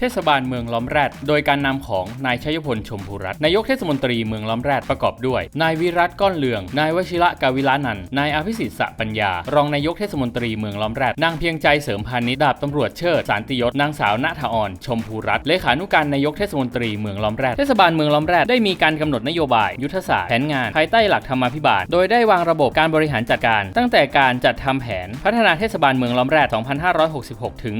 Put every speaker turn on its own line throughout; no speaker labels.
เทศบาลเมืองล้อมแรด โดยการนำของนายชัยพลชมพูรัตน์นายกเทศมนตรีเมืองล้อมแรดประกอบด้วย นายวิรัตก้อนเหลือง นายวชิระกาวิลานันนายอภิสิทธิ์สะปัญญา รองนายกเทศมนตรีเมืองล้อมแรดนางเพียงใจเสริมพานิดาบตำรวจเชิดสารติยศนางสาวณถาออนชมพูรัตน์เลขานุการนายกเทศมนตรีเมืองล้อมแรดเทศบาลเมืองล้อมแรดได้มีการกำหนดนโยบายยุทธศาสตร์แผนงานภายใต้หลักธรรมาภิบาล โดยได้วางระบบการบริหารจัดการ ตั้งแต่การจัดทำแผน พัฒนาเทศบาลเมืองล้อมแรด 2566 ถึง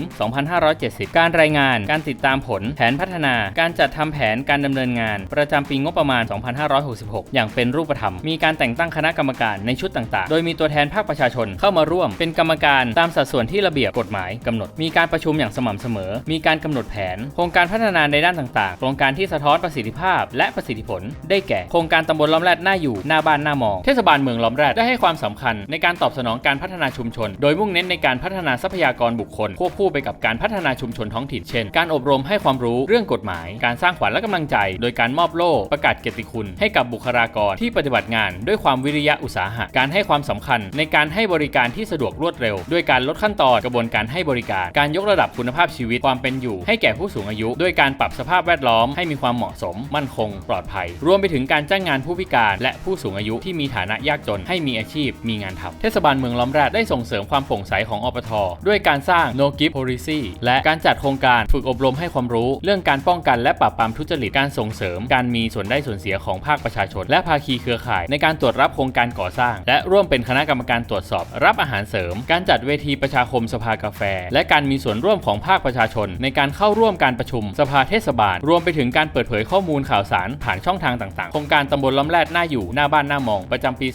2570 การรายงานการติดตามผล แผนพัฒนา การจัดทำแผนการดำเนินงาน ประจำปีงบประมาณ 2566 อย่างเป็นรูปธรรม มีการแต่งตั้งคณะกรรมการในชุดต่างๆ โดยมีตัวแทนภาคประชาชนเข้ามาร่วม เป็นกรรมการตามสัดส่วนที่ระเบียบกฎหมายกำหนด มีการประชุมอย่างสม่ำเสมอ มีการกำหนดแผน โครงการพัฒนาในด้านต่างๆ โครงการที่สะท้อนประสิทธิภาพ และประสิทธิผล ได้แก่ โครงการตำบลล้อมแรดหน้าอยู่หน้าบ้านหน้ามอง เทศบาลเมืองล้อมแรดได้ให้ความสำคัญในการตอบสนองการพัฒนาชุมชน โดยมุ่งเน้นในการพัฒนาทรัพยากรบุคคลควบคู่ไปกับการพัฒนาชุมชนท้องถิ่นเช่นการอบรมให้ความรู้เรื่องกฎหมาย การสร้างขวัญและกำลังใจ โดยการมอบโล่ประกาศเกียรติคุณ ให้กับบุคลากรที่ปฏิบัติงานด้วยความวิริยะอุตสาหะ การให้ความสำคัญในการให้บริการที่สะดวกรวดเร็ว ด้วยการลดขั้นตอนกระบวนการให้บริการ การยกระดับคุณภาพชีวิตความเป็นอยู่ ให้แก่ผู้สูงอายุ ด้วยการปรับสภาพแวดล้อมให้มีความเหมาะสม มั่นคง ปลอดภัย รวมไปถึงการจ้างงานผู้พิการ และผู้สูงอายุที่มีฐานะยากจนให้มีอาชีพ มีงานทำเทศบาลเมืองล้อมแรดได้ส่งเสริมความโปร่งใสของอปทด้วยการสร้าง No Gift Policy และการจัดโครงการฝึกอบรมมให้ความรู้ เรื่องการป้องกันและปราบปรามทุจริตการส่งเสริม การมีส่วนได้ส่วนเสียของภาคประชาชน และภาคีเครือข่าย ในการตรวจรับโครงการก่อสร้าง และร่วมเป็นคณะกรรมการตรวจสอบ รับอาหารเสริม การจัดเวทีประชาคมสภากาแฟ และการมีส่วนร่วมของภาคประชาชน ในการเข้าร่วมการประชุม สภาเทศบาล รวมไปถึงการเปิดเผยข้อมูลข่าวสาร ผ่านช่องทางต่างๆ โครงการตำบลล้อมแรดหน้าอยู่หน้าบ้านหน้ามองประจำปี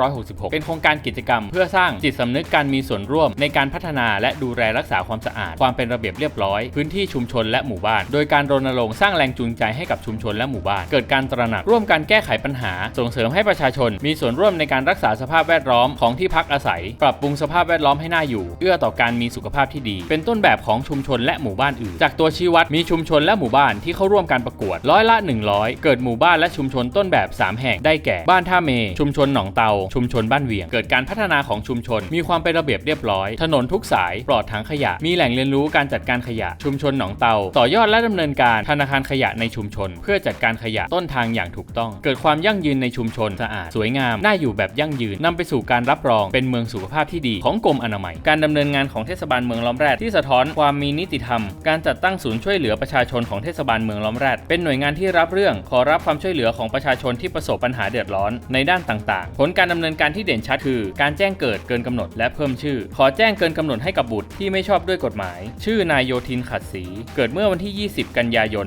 2566 เป็นโครงการกิจกรรม เพื่อสร้างจิตสำนึกการมีส่วนร่วม ในการพัฒนาและดูแลรักษาความสะอาด ความเป็นระเบียบเรียบร้อย พื้นที่ชุมชนและหมู่บ้าน โดยการรณรงค์สร้างแรงจูงใจให้กับชุมชนและหมู่บ้าน เกิดการตระหนักร่วมกันแก้ไขปัญหา ส่งเสริมให้ประชาชน มีส่วนร่วมในการรักษาสภาพแวดล้อมของที่พักอาศัย ปรับปรุงสภาพแวดล้อมให้น่าอยู่ เอื้อต่อการมีสุขภาพที่ดี เป็นต้นแบบของชุมชนและหมู่บ้านอื่น จากตัวชี้วัดมีชุมชนและหมู่บ้านที่เข้าร่วมการประกวดร้อยละ 100 เกิดหมู่บ้านและชุมชนต้นแบบ 3 แห่งได้แก่บ้านท่าเม ชุมชนหนองเตา ชุมชนบ้านเวียง เกิดการพัฒนาของชุมชน มีความเป็นระเบียบเรียบร้อย ถนนทุกสายปลอดถังขยะ มีแหล่งเรียนรู้การจัดการขยะ ชุมชนหนองเตา ต่อยอดและดำเนินการธนาคารขยะในชุมชน เพื่อจัดการขยะต้นทางอย่างถูกต้อง เกิดความยั่งยืนในชุมชนสะอาด สวยงาม น่าอยู่แบบยั่งยืนนำไปสู่การรับรองเป็นเมืองสุขภาพที่ดีของกรมอนามัย การดำเนินงานของเทศบาลเมืองล้อมแรดที่สะท้อนความมีนิติธรรม การจัดตั้งศูนย์ช่วยเหลือประชาชนของเทศบาลเมืองล้อมแรดเป็นหน่วยงานที่รับเรื่องขอรับความช่วยเหลือของประชาชนที่ประสบปัญหาเดือดร้อนในด้านต่างๆ ผลการดำเนินการที่เด่นชัดคือ การแจ้งเกิดเกินกำหนดและเพิ่มชื่อ ขอแจ้งเกินกำหนดให้กับบุตรที่ไม่ชอบด้วยกฎหมาย ชื่อนายโยธินขัดศรีเกิดเมื่อวันที่ 20 กันยายน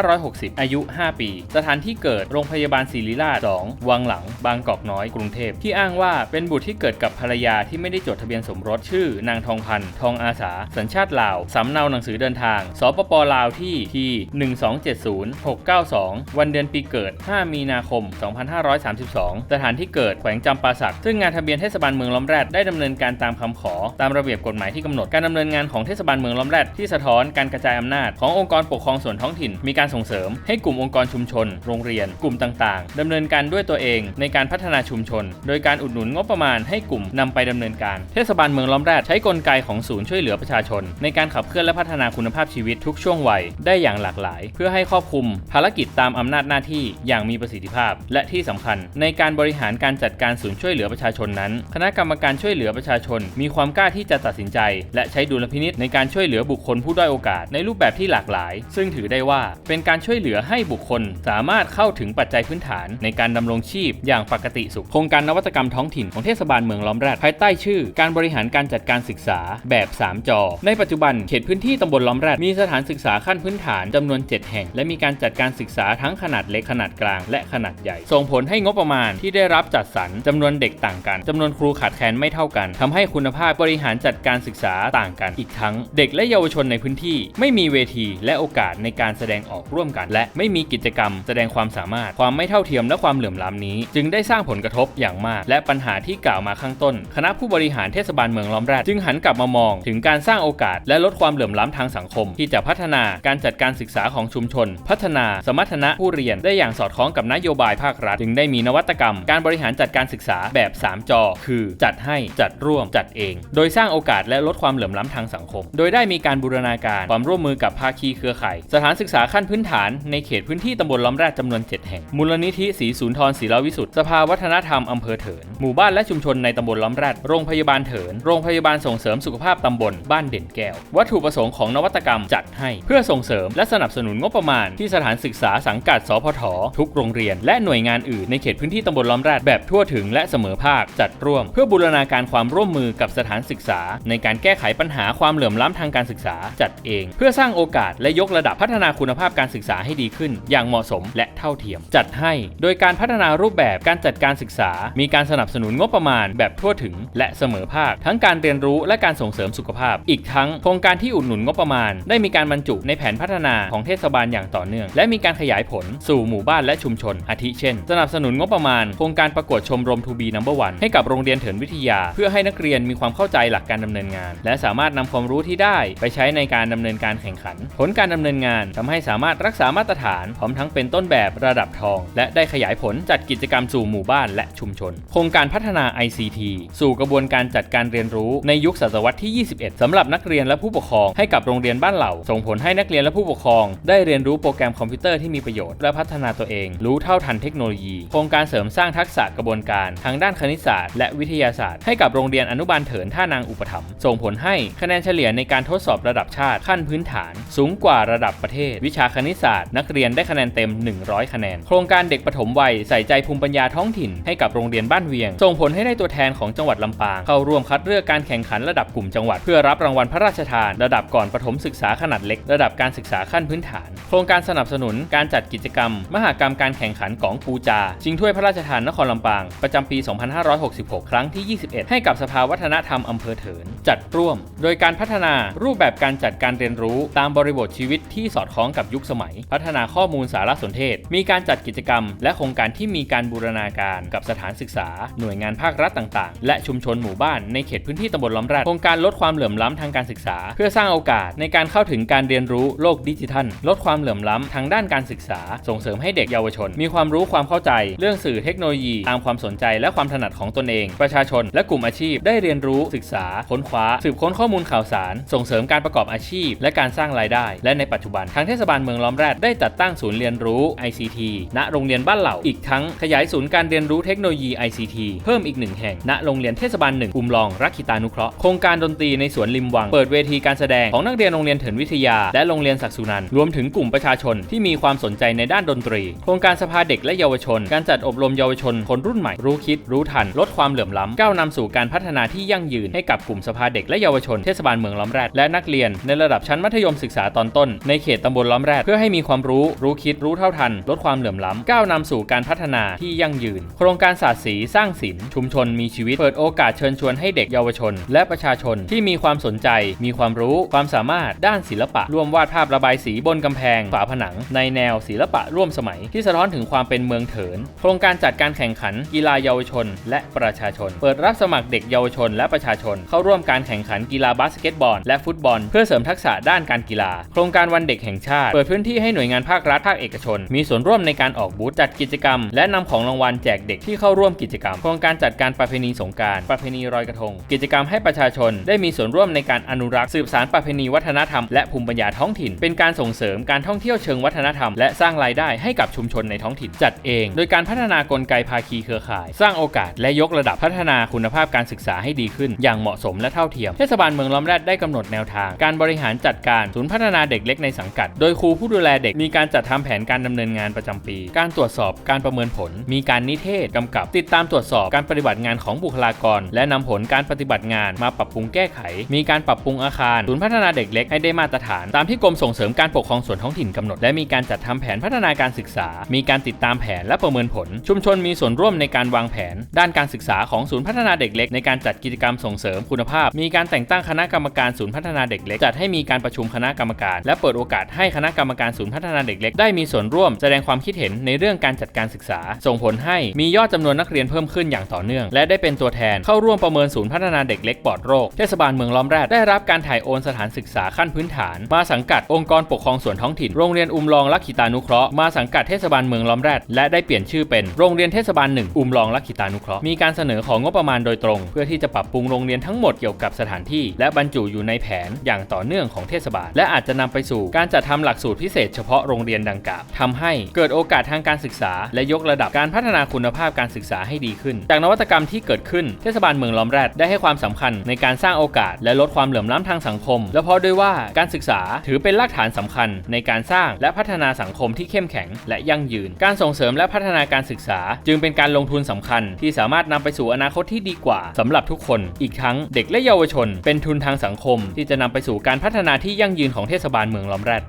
2560 อายุ 5 ปี สถานที่เกิดโรงพยาบาลศิริราช 2 วังหลัง บางกอกน้อย กรุงเทพ ที่อ้างว่าเป็นบุตรที่เกิดกับภรรยาที่ไม่ได้จดทะเบียนสมรสชื่อ นางทองพันธ์ ทองอาสา สัญชาติลาว สำเนาหนังสือเดินทาง สปปลาวที่ที่ 1270692 วันเดือนปีเกิด 5 มีนาคม 2532 สถานที่เกิดแขวงจำปาสัก ซึ่งงานทะเบียนเทศบาลเมืองล้อมแรดได้ดำเนินการตามคำขอ ตามระเบียบกฎหมายที่กำหนด การดำเนินงานของเทศบาลเมืองล้อมแรดที่สะท้อนการกระจายอำนาจขององค์กรปกครองส่วนท้องถิ่น มีการส่งเสริมให้กลุ่มองค์กรชุมชน โรงเรียน กลุ่มต่างๆดำเนินการด้วยตัวเองในการพัฒนาชุมชน โดยการอุดหนุนงบประมาณให้กลุ่มนำไปดำเนินการ เทศบาลเมืองล้อมแรดใช้กลไกของศูนย์ช่วยเหลือประชาชน ในการขับเคลื่อนและพัฒนาคุณภาพชีวิตทุกช่วงวัยได้อย่างหลากหลาย เพื่อให้ครอบคลุมภารกิจตามอำนาจหน้าที่อย่างมีประสิทธิภาพ และที่สำคัญ ในการบริหารการจัดการศูนย์ช่วยเหลือประชาชนนั้น คณะกรรมการช่วยเหลือประชาชน มีความกล้าที่จะตัดสินใจ และใช้ดุลพินิษในการช่วยเหลือบุคคลผู้ด้อยโอกาสในรูปแบบที่หลากหลาย ซึ่งถือได้ว่าเป็นการช่วยเหลือให้บุคคล สามารถเข้าถึงปัจจัยพื้นฐานในการดำรงชีพอย่างปกติสุข โครงการนวัตกรรมท้องถิ่นของเทศบาลเมืองล้อมแรดภายใต้ชื่อ การบริหารการจัดการศึกษาแบบ 3 จอ ในปัจจุบันเขตพื้นที่ตำบลล้อมแรดมีสถานศึกษาขั้นพื้นฐานจำนวน 7 แห่ง และมีการจัดการศึกษาทั้งขนาดเล็กขนาดกลาง และขนาดใหญ่ ส่งผลให้งบประมาณที่ได้รับจัดสรรจำนวนเด็กต่างกันจำนวนครูขาดแคลนไม่เท่ากันทำให้คุณภาพบริหารจัดการศึกษาต่างกัน อีกทั้ง เด็กและเยาวชนในพื้นที่ไม่ไมีเวทีและโอกาสในการแสดงออกร่วมกัน และไม่มีกิจกรรม แสดงความสามารถ ความไม่เท่าเทียมและความเหลื่อมล้ำนี้ จึงได้สร้างผลกระทบอย่างมาก และปัญหาที่กล่าวมาข้างต้น คณะผู้บริหารเทศบาลเมืองล้อมแรดจึงหันกลับมามอง ถึงการสร้างโอกาส และลดความเหลื่อมล้ำทางสังคม ที่จะพัฒนาการจัดการศึกษาของชุมชน พัฒนาสมรรถนะผู้เรียนได้อย่างสอดคล้องกับนโยบายภาครัฐจึงได้มีนวัตกรรม การบริหารจัดการศึกษาแบบ 3 จอ คือจัดให้จัดร่วมจัดเอง โดยสร้างโอกาสและลดความเหลื่อมล้ำทางสังคม โดยได้มีการบูรณาการความร่วมมมือกับภาคีเครือข่าย สถานศึกษาขั้นพื้นฐานในเขตพื้นที่ตำบลล้อมแรดจำนวน 7 แห่ง มูลนิธิศรีศูนย์ทรศรีรวิสุทธิ์สภาวัฒนธรรมอำเภอเถิน หมู่บ้านและชุมชนในตำบลล้อมแรดโรงพยาบาลเถิน โรงพยาบาลส่งเสริมสุขภาพตำบลบ้านเด่นแก้ว วัตถุประสงค์ของนวัตกรรมจัดให้เพื่อส่งเสริมและสนับสนุนงบประมาณ ที่สถานศึกษาสังกัด สพท ทุกโรงเรียน และหน่วยงานอื่นในเขตพื้นที่ตำบลล้อมแรดแบบทั่วถึงและเสมอภาคจัดร่วม เพื่อบูรณาการความร่วมมือกับสถานศึกษา ในการแก้ไขปัญหาความเหลื่อมล้ำทางการศึกษาจัดเอง เพื่อสร้างโอกาสและยกระดับพัฒนาคุณภาพการศึกษาให้ดีขึ้น อย่างเหมาะสมและเท่าเทียม จัดให้ โดยการพัฒนารูปแบบการจัดการศึกษา มีการสนับสนุนงบประมาณแบบทั่วถึง และเสมอภาค ทั้งการเรียนรู้และการส่งเสริมสุขภาพ อีกทั้งโครงการที่อุดหนุนงบประมาณ ได้มีการบรรจุในแผนพัฒนาของเทศบาลอย่างต่อเนื่อง และมีการขยายผลสู่หมู่บ้านและชุมชน อาทิเช่น สนับสนุนงบประมาณโครงการประกวดชมรมทูบีนัมเบอร์วันให้กับโรงเรียนเถินวิทยา เพื่อให้นักเรียนมีความเข้าใจหลักการดำเนินงาน และสามารถนำความรู้ที่ได้ไปใช้ในการดำเนินการแข่งขัน ผลการดำเนินงานทำให้สามารถรักษามาตรฐาน พร้อมทั้งเป็นต้นแบบระดับทอง และได้ขยายผลจัดกิจกรรมสู่หมู่บ้านและชุมชน โครงการพัฒนา ICT สู่กระบวนการจัดการเรียนรู้ในยุคศตวรรษที่ 21สำหรับนักเรียนและผู้ปกครองให้กับโรงเรียนบ้านเหล่า ส่งผลให้นักเรียนและผู้ปกครอง ได้เรียนรู้โปรแกรมคอมพิวเตอร์ที่มีประโยชน์และพัฒนาตัวเอง รู้เท่าทันเทคโนโลยี โครงการเสริมสร้างทักษะกระบวนการ ทางด้านคณิตศาสตร์และวิทยาศาสตร์ให้กับโรงเรียนอนุบาลเถินท่านางอุปถัมภ์ส่งผลให้คะแนนเฉลี่ยในการทดสอบระดับชาติขั้นพื้นฐาน สูงกว่าระดับประเทศ วิชาคณิตศาสตร์ นักเรียนได้คะแนนเต็ม 100 คะแนน โครงการเด็กปฐมวัยใส่ใจภูมิปัญญาท้องถิ่นให้กับโรงเรียนบ้านเวียง ส่งผลให้ได้ตัวแทนของจังหวัดลำปาง เข้าร่วมคัดเลือกการแข่งขันระดับกลุ่มจังหวัดเพื่อรับรางวัลพระราชทาน ระดับก่อนประถมศึกษาขนาดเล็ก ระดับการศึกษาขั้นพื้นฐาน โครงการสนับสนุนการจัดกิจกรรม มหกรรมการแข่งขันของปูจาชิงถ้วยพระราชทานนครลำปาง ประจำปี 2566 ครั้งที่ 21 ให้กับสภาวัฒนธรรมอำเภอเถินจัดร่วม โดยการพัฒนารูปแบบการจัดการเรียนรู้ตามบริบทชีวิตที่สอดคล้องกับยุคสมัย พัฒนาข้อมูลสารสนเทศ มีการจัดกิจกรรม และโครงการที่มีการบูรณาการกับสถานศึกษา หน่วยงานภาครัฐต่างๆ และชุมชนหมู่บ้านในเขตพื้นที่ตำบลล้อมแรดโครงการลดความเหลื่อมล้ำทางการศึกษา เพื่อสร้างโอกาสในการเข้าถึงการเรียนรู้โลกดิจิทัล ลดความเหลื่อมล้ำทางด้านการศึกษา ส่งเสริมให้เด็กเยาวชน มีความรู้ความเข้าใจ เรื่องสื่อเทคโนโลยี ตามความสนใจและความถนัดของตนเอง ประชาชน และกลุ่มอาชีพได้เรียนรู้ศึกษาค้นคว้าสืบค้นข้อมูลข่าวสาร ส่งเสริมการประกอบอาชีพ และการสร้างรายได้ และในปัจจุบัน ทางเทศบาลเมืองล้อมแรดได้จัดตั้งศูนย์เรียนรู้ ICT ณโรงเรียนบ้านเหล่า อีกทั้งขยายศูนย์การเรียนรู้เทคโนโลยี ICT เพิ่มอีกหนึ่งแห่ง ณ โรงเรียนเทศบาลหนึ่งอุมลองรักขิตานุเคราะห์ โครงการดนตรีในสวนริมวัง เปิดเวทีการแสดงของนักเรียนโรงเรียนเถินวิทยา และโรงเรียนศักสุนันรวมถึงกลุ่มประชาชนที่มีความสนใจในด้านดนตรี โครงการสภาเด็กและเยาวชน การจัดอบรมเยาวชนคนรุ่นใหม่รู้คิด รู้ทัน ลดความเหลื่อมล้ำก้าวนำสู่การพัฒนาที่ยั่งยืนให้กับกลุ่มสภาเด็กและเยาวชนเทศบาลเมืองล้อมแรดและนักเรียน ในระดับชั้นมัธยมศึกษาตอนต้น ในเขตตำบลล้อมแรดเพื่อให้มีความรู้รู้คิดรู้เท่าทัน ลดความเหลื่อมล้ำก้าวนำสู่การพัฒนาที่ยั่งยืน โครงการศาสตร์สีสร้างศิลป์ชุมชนมีชีวิตเปิดโอกาสเชิญชวนให้เด็กเยาวชน และประชาชนที่มีความสนใจ มีความรู้ความสามารถด้านศิลปะ ร่วมวาดภาพระบายสีบนกำแพงฝาผนัง ในแนวศิลปะร่วมสมัย ที่สะท้อนถึงความเป็นเมืองเถิน โครงการจัดการแข่งขัน กีฬาเยาวชน และประชาชน เปิดรับสมัครเด็กเยาวชน และประชาชนเข้าร่วมการแข่งขันกีฬาบาสเกตบอล และฟุตบอล เพื่อเสริมทักษะด้านการกีฬา โครงการวันเด็กแห่งชาติ เปิดพื้นที่ให้หน่วยงานภาครัฐภาคเอกชน มีส่วนร่วมในการออกบูธจัดกิจกรรม และนำของรางวัลแจกเด็กที่เข้าร่วมกิจกรรม โครงการจัดการประเพณีสงการประเพณีลอยกระทง กิจกรรมให้ประชาชน ได้มีส่วนร่วมในการอนุรักษ์สืบสานประเพณีวัฒนธรรมและภูมิปัญญาท้องถิ่น เป็นการส่งเสริมการท่องเที่ยวเชิงวัฒนธรรมและสร้างรายได้ให้กับชุมชนในท้องถิ่นจัดเอง โดยการพัฒนากลไกภาคีเครือข่าย สร้างโอกาสและยกระดับพัฒนาคุณภาพการศึกษาให้ดีขึ้น อย่างเหมาะสมและเท่าเทียม เทศบาลเมืองล้อมแรดได้กำหนดแนวทาง การบริหารจัดการศูนย์พัฒนาเด็กเล็กในสังกัด โดยครูผู้ดูแลเด็กมีการจัดทำแผนการดำเนินงานประจำปี การตรวจสอบการประเมินผล มีการนิเทศกำกับ ติดตามตรวจสอบการปฏิบัติงานของบุคลากร และนำผลการปฏิบัติงานมาปรับปรุงแก้ไข มีการปรับปรุงอาคารศูนย์พัฒนาเด็กเล็กให้ได้มาตรฐาน ตามที่กรมส่งเสริมการปกครองส่วนท้องถิ่นกำหนด และมีการจัดทำแผนพัฒนาการศึกษา มีการติดตามแผนและประเมินผล ชุมชนมีส่วนร่วมในการวางแผน ด้านการศึกษาของศูนย์พัฒนาเด็กเล็กในการจัดกิจกรรมส่งเสริมคุณภาพมีการแต่งตั้งคณะกรรมการศูนย์พัฒนาเด็กเล็กจัดให้มีการประชุมคณะกรรมการ และเปิดโอกาสให้คณะกรรมการศูนย์พัฒนาเด็กเล็กได้มีส่วนร่วมแสดงความคิดเห็นในเรื่องการจัดการศึกษา ส่งผลให้มียอดจำนวนนักเรียนเพิ่มขึ้นอย่างต่อเนื่อง และได้เป็นตัวแทนเข้าร่วมประเมินศูนย์พัฒนาเด็กเล็กปลอดโรคเทศบาลเมืองล้อมแรดได้รับการถ่ายโอนสถานศึกษาขั้นพื้นฐาน มาสังกัดองค์กรปกครองส่วนท้องถิ่นโรงเรียนอุมลองลักขิตานุเคราะห์มาสังกัดเทศบาลเมืองล้อมแรดและได้เปลี่ยนชื่อเป็นโรงเรียนเทศบาลหนึ่งอุมลองลักขิตานุเคราะห์มีการเสนอของงบประมาณโดยตรง เพื่อที่จะปรับปรุงโรงเรียนทั้งหมดเกี่ยวกับสถานที่ และบรรจุอยู่ในแผนอย่างต่อเนื่องของเทศบาล และอาจจะนำไปสู่การจัดทำหลักสูตรพิเศษเฉพาะโรงเรียนดังกล่าวทำให้เกิดโอกาสทางการศึกษา และยกระดับการพัฒนาคุณภาพการศึกษาให้ดีขึ้น จากนวัตกรรมที่เกิดขึ้นเทศบาลเมืองล้อมแรดได้ให้ความสำคัญในการสร้างโอกาส และลดความเหลื่อมล้ำทางสังคม และเพราะด้วยว่าการศึกษาถือเป็นรากฐานสำคัญในการสร้างและพัฒนาสังคมที่เข้มแข็ง และยั่งยืน การส่งเสริมและพัฒนาการศึกษา จึงเป็นการลงทุนสำคัญที่สามารถนำไปสู่อนาคตที่ดีกว่าสำหรับทุกคน อีกทั้งเด็กและเยาวชน เป็นทุนทางสังคม ที่จะนำไปสู่การพัฒนาที่ยั่งยืนของเทศบาลเมืองลอมแรด